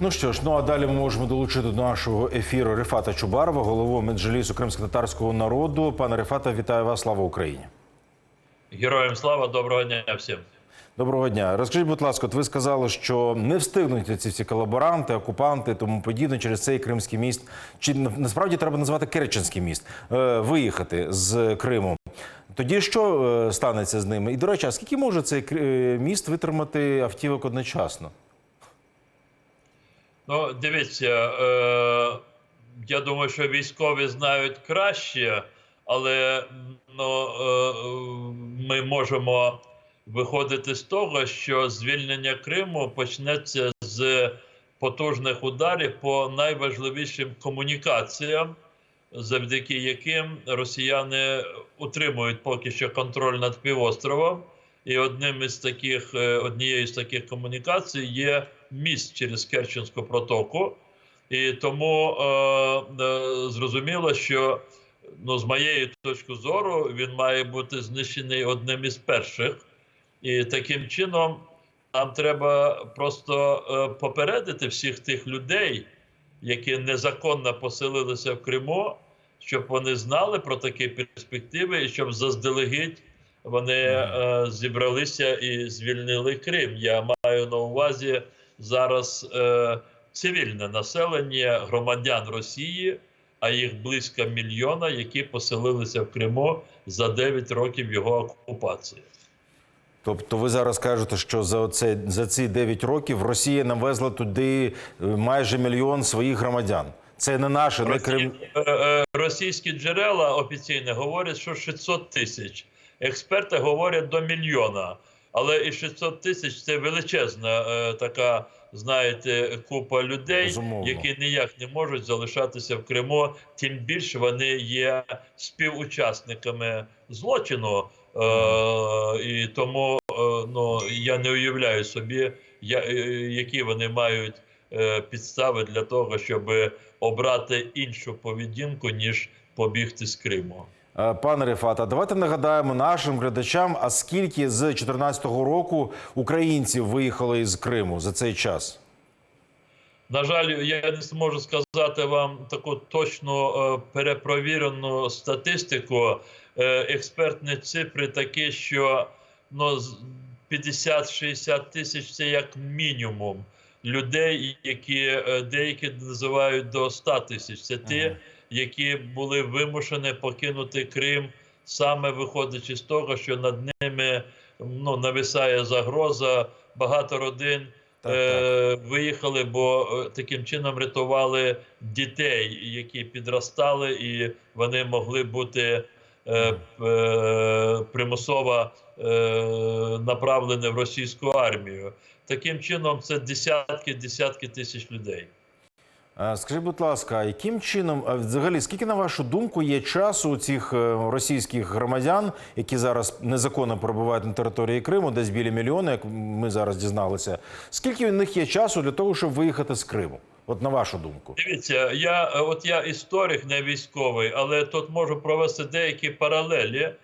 Ну що ж, ну а далі ми можемо долучити до нашого ефіру Рефата Чубарова, голову меджлісу кримсько-татарського народу. Пане Рефата, вітаю вас! Слава Україні! Героям слава, доброго дня всім. Доброго дня. Розкажіть, будь ласка, от ви сказали, що не встигнуть ці всі колаборанти, окупанти, тому подібне через цей кримський міст. Чи насправді треба назвати Керченський міст е, виїхати з Криму? Тоді що е, станеться з ними? І до речі, а скільки може цей е, міст витримати автівок одночасно? Ну, дивіться, е, я думаю, що військові знають краще, але ну, е, ми можемо виходити з того, що звільнення Криму почнеться з потужних ударів по найважливішим комунікаціям, завдяки яким росіяни утримують поки що контроль над півостровом. І одним із таких, е, однією з таких комунікацій є міст через Керченську протоку. І тому е, е, зрозуміло, що ну, з моєї точки зору він має бути знищений одним із перших. І таким чином нам треба просто е, попередити всіх тих людей, які незаконно поселилися в Криму, щоб вони знали про такі перспективи, і щоб заздалегідь вони е, зібралися і звільнили Крим. Я маю на увазі зараз е, цивільне населення громадян Росії, а їх близько мільйона, які поселилися в Криму за 9 років його окупації. Тобто ви зараз кажете, що за оце за ці 9 років Росія навезла туди е, майже мільйон своїх громадян. Це не наше, не Крим. Е, е, Російські джерела офіційно говорять, що 600 тисяч. Експерти говорять до мільйона. Але і 600 тисяч це величезна е, така, знаєте, купа людей, Безумовно. які ніяк не можуть залишатися в Криму. Тим більше вони є співучасниками злочину. Е, і тому е, ну, я не уявляю собі, я, е, які вони мають е, підстави для того, щоб обрати іншу поведінку, ніж побігти з Криму. Е, Пане Рефата, давайте нагадаємо нашим глядачам, а скільки з 2014 року українців виїхали із Криму за цей час? На жаль, я не зможу сказати вам таку точну е, перепровірену статистику. Е, експертні цифри такі, що ну, з- 50-60 тисяч це як мінімум людей, які деякі називають до 100 тисяч. Це ті, Ага. Які були вимушені покинути Крим, саме виходячи з того, що над ними ну, нависає загроза, багато родин Так, е, виїхали, бо е, таким чином рятували дітей, які підростали, і вони могли бути е, е, примусово е, направлені в російську армію. Таким чином, це десятки, десятки тисяч людей. Е, Скажіть, будь ласка, яким чином, взагалі, скільки, на вашу думку, є часу у цих е, російських громадян, які зараз незаконно перебувають на території Криму, десь біля мільйона, як ми зараз дізналися, скільки у них є часу для того, щоб виїхати з Криму? От на вашу думку. Дивіться, я е, от я історик, не військовий, але тут можу провести деякі паралелі.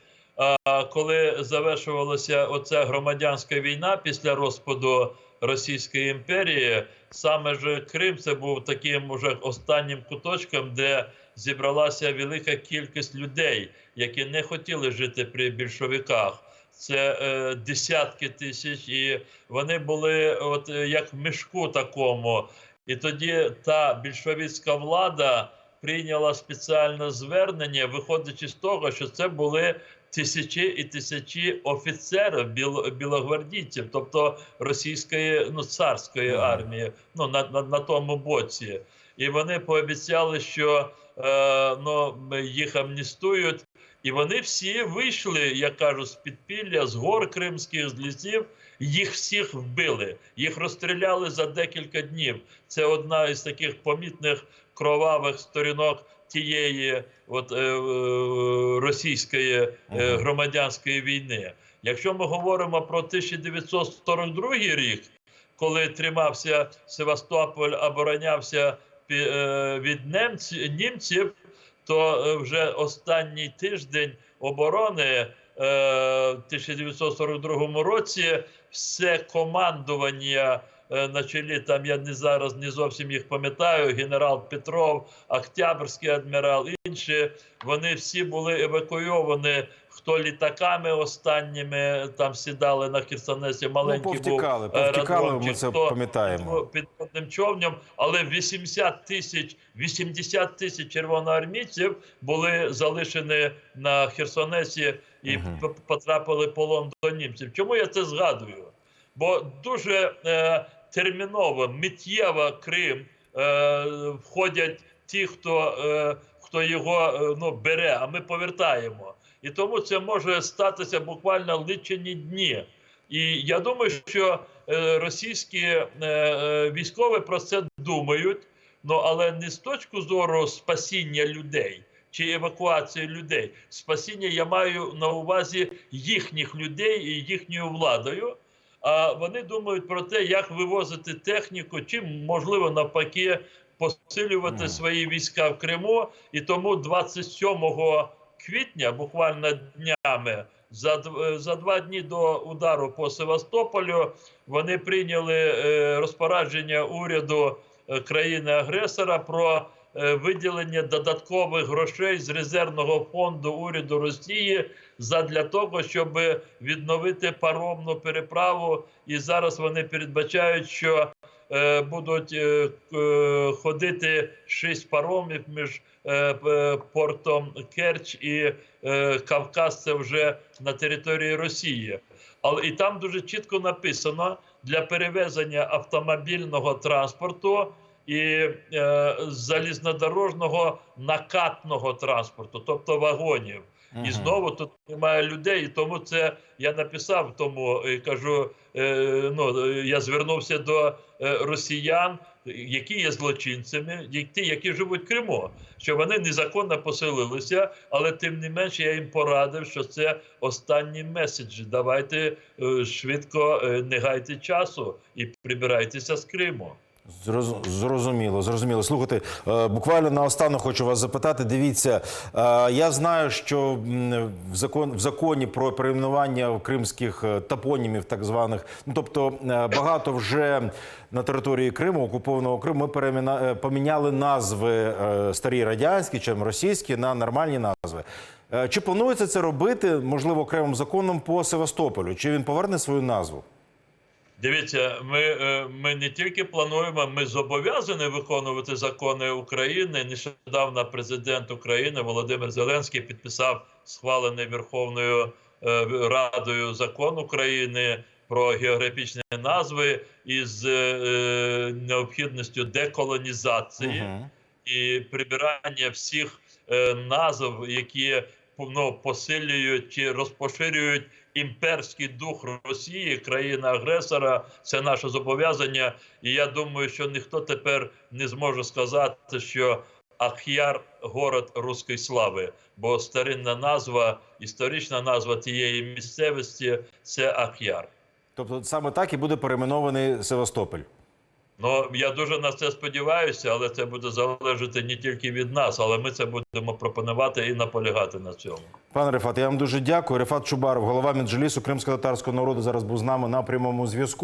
Коли завершувалася оця громадянська війна після розпаду Російської імперії, саме ж Крим це був таким уже останнім куточком, де зібралася велика кількість людей, які не хотіли жити при більшовиках. Це е, десятки тисяч, і вони були от як в мішку такому. І тоді та більшовицька влада прийняла спеціальне звернення, виходячи з того, що це були тисячі і тисячі офіцерів біл, білогвардійців, тобто російської ну царської армії, ну на, на, на тому боці. І вони пообіцяли, що е, ну, їх амністують. І вони всі вийшли, як кажуть, з підпілля, з гор кримських, з лісів. Їх всіх вбили, їх розстріляли за декілька днів. Це одна із таких помітних кровавих сторінок тієї от, е, е, російської е, громадянської війни. Якщо ми говоримо про 1942 рік, коли тримався Севастополь, оборонявся е, від немців, німців, то е, вже останній тиждень оборони е, в 1942 році все командування е, на чолі. Там я не зараз не зовсім їх пам'ятаю. Генерал Петров, Октябрський адмірал, інші вони всі були евакуйовані. Хто літаками останніми там сідали на Херсонесі, Ну, маленький повтікали, був повтікали, ми це хто пам'ятаємо. під одним човнем, але 80 тисяч 80 тисяч червоноармійців були залишені на Херсонесі і п- потрапили полон до німців. Чому я це згадую? Бо дуже е, терміново, миттєво Крим е, входять ті, хто, е, хто його е, ну, бере, а ми повертаємо. І тому це може статися буквально лічені дні. І я думаю, що російські е, е, військові про це думають, ну але не з точки зору спасіння людей чи евакуації людей. Спасіння я маю на увазі їхніх людей і їхньою владою. А вони думають про те, як вивозити техніку, чи можливо навпаки посилювати свої війська в Криму. І тому 27 квітня, буквально днями, за, за два дні до удару по Севастополю, вони прийняли е, розпорядження уряду е, країни-агресора про е, виділення додаткових грошей з резервного фонду уряду Росії задля того, щоб відновити паромну переправу. І зараз вони передбачають, що е, будуть е, е, ходити шість паромів між е, е, портом Керч і е, Кавказ. Це вже на території Росії. Але і там дуже чітко написано для перевезення автомобільного транспорту і е, залізнодорожного накатного транспорту, тобто вагонів. І знову тут немає людей, і тому це я написав тому і кажу: е, ну е, я звернувся до е, росіян, які є злочинцями, ті, які живуть в Криму, що вони незаконно поселилися, але тим не менше я їм порадив, що це останні меседжі. Давайте е, швидко е, не гайте часу і прибирайтеся з Криму. Зроз- Зрозуміло, зрозуміло. Слухайте, е, буквально наостанок хочу вас запитати. Дивіться, е, я знаю, що в закон в законі про перейменування кримських е, топонімів, так званих, ну тобто багато вже на території Криму, окупованого Криму, ми е, поміняли назви старі радянські чи російські на нормальні назви. Чи планується це робити, можливо, окремим законом по Севастополю? Чи він поверне свою назву? Дивіться, ми, е, ми не тільки плануємо, ми зобов'язані виконувати закони України. Нещодавно президент України Володимир Зеленський підписав схвалений Верховною е, Радою закон України про географічні назви із е, необхідністю деколонізації Мгм. і прибирання всіх назв, які ну, посилюють чи розпоширюють імперський дух Росії, країна-агресора, Це наше зобов'язання. І я думаю, що ніхто тепер не зможе сказати, що Ахяр город руської слави, бо старинна назва, історична назва тієї місцевості це Ахяр. Тобто саме так і буде перейменований Севастополь. Ну я дуже на це сподіваюся, але це буде залежати не тільки від нас, але ми це будемо пропонувати і наполягати на цьому. Пане Рефат, я вам дуже дякую. Рефат Чубаров, голова Меджлісу кримсько-татарського народу, зараз був з нами на прямому зв'язку.